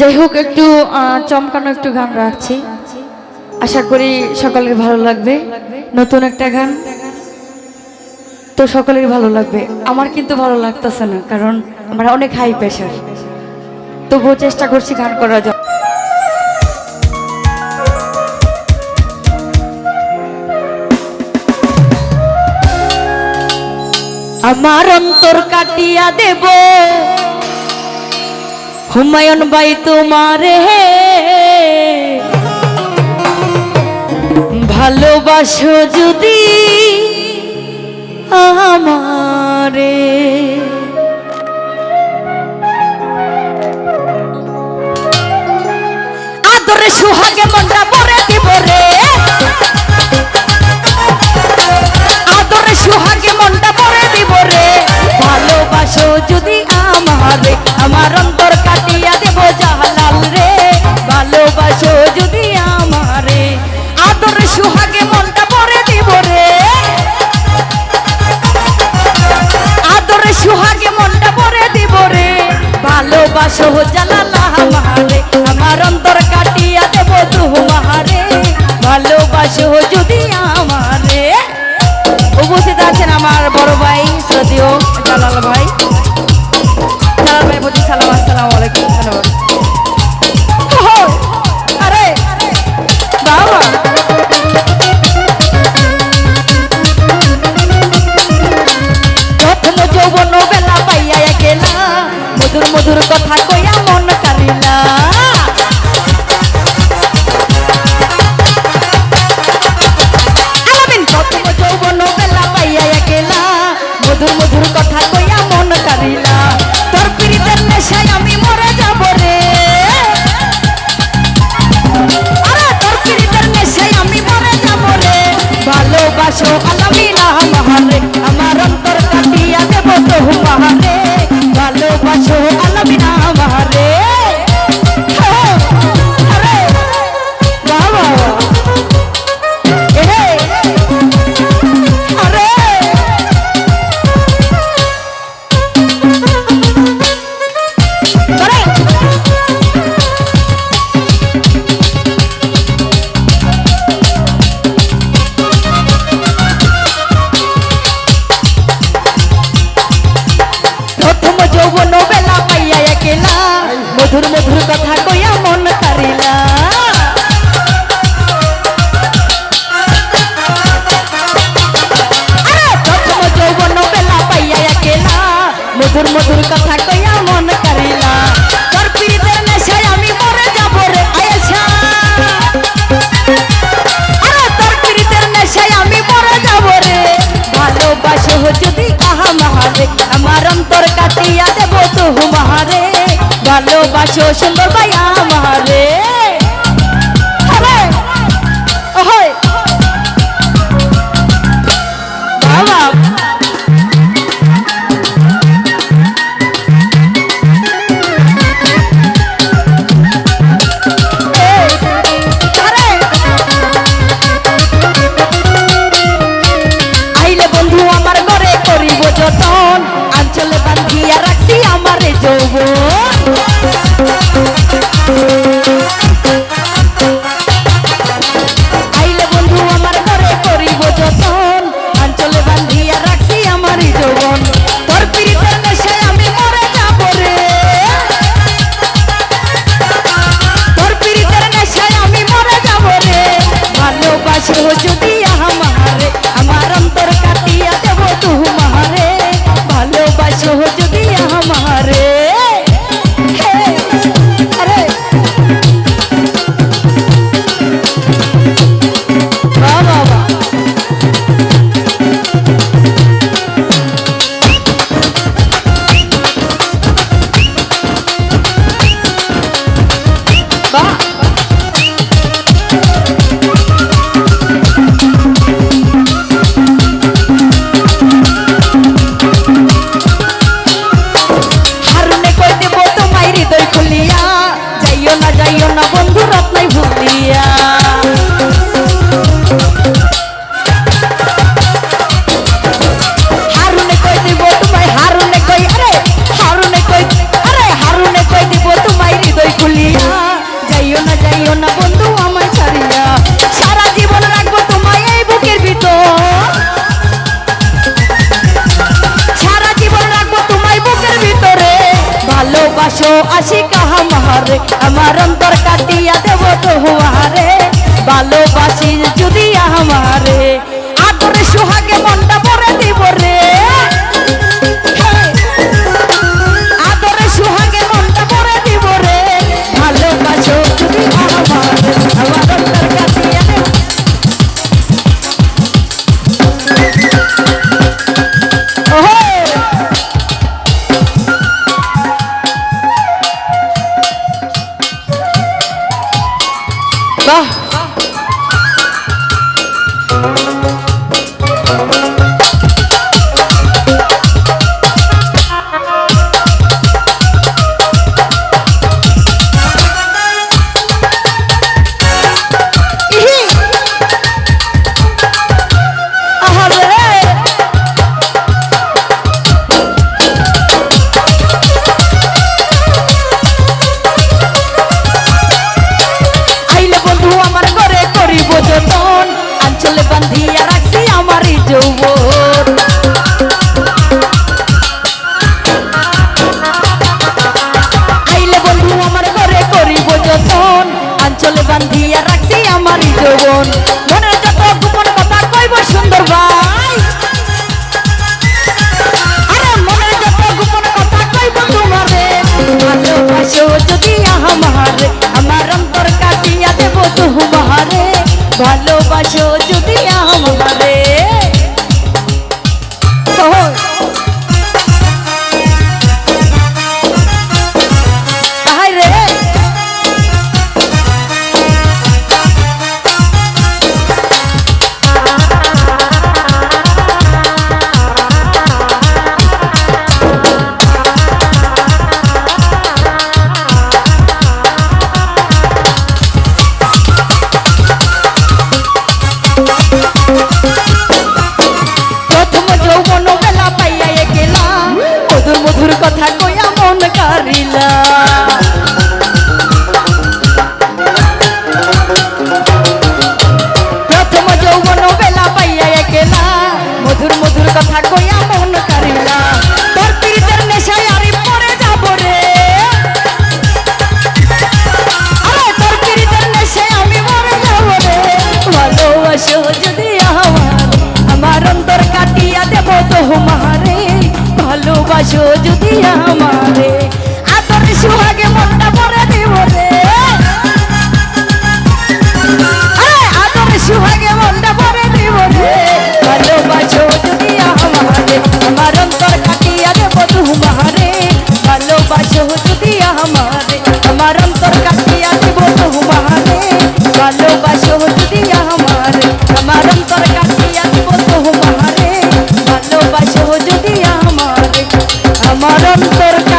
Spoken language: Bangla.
যাই হোক একটু চমকানো একটু গান রাখছি। আশা করি সকলের ভালো লাগবে। নতুন একটা গান। তো সকলের ভালো লাগবে। আমার কিন্তু ভালো লাগতেছে না, কারণ আমার অনেক হাই প্রেশার তবুও চেষ্টা করছি গান করার জন্য। আমার অন্তর কাটিয়া দেব। হুমায়ুন বাই তোমারে ভালোবাসো যদি আমারে। আদরে সুহাগে মনটা পরে দিব রে। বাবা। প্রথম যৌবন মধুর মধুর কথা কইয়া ভালোবাসো প্রথম যৌবন বেলা পাইয়া গেলা মধুর মধুর কথা কইয়া মন কারিলা আরে প্রথম যৌবন বেলা পাইয়া গেলা মধুর মধুর কথা কইয়া মন কারিলা তোর পীড়িতের নেশায় আমি মরে যাব রে আয়েশা আরে তোর পীড়িতের নেশায় আমি মরে যাব রে ভালোবাসো যদি আহা মাহারে আমার অন্তর কাটিয়া দেব তোমারে ভালোবাসো সুন্দর ভাই ভালোবাসি কাহামারে আমার অন্তর কাটিয়া দেব তোমারে ভালোবাসি যদি আমারে। আদরে সোহাগে মনটা 자 আঞ্চলে বান্ধিয়া রাখছি আমার যৌবন। মনের যত গোপন কথা কইব সুন্দর ভাই। আরে মনের যত গোপন কথা কইব তোমারে, ভালোবাসো যদি আমারে, আমার অন্তর কাটিয়া দেব তোমারে। ভালোবাসো প্রথম যৌবন বেলা পাইয়া গেলা মধুর মধুর কথা কইয়া মন কারিলা প্রথম যৌবন বেলা পাইয়া গেলা মধুর মধুর কথা কইয়া তোমারে ভালোবাসো যদি আমারে। despertar.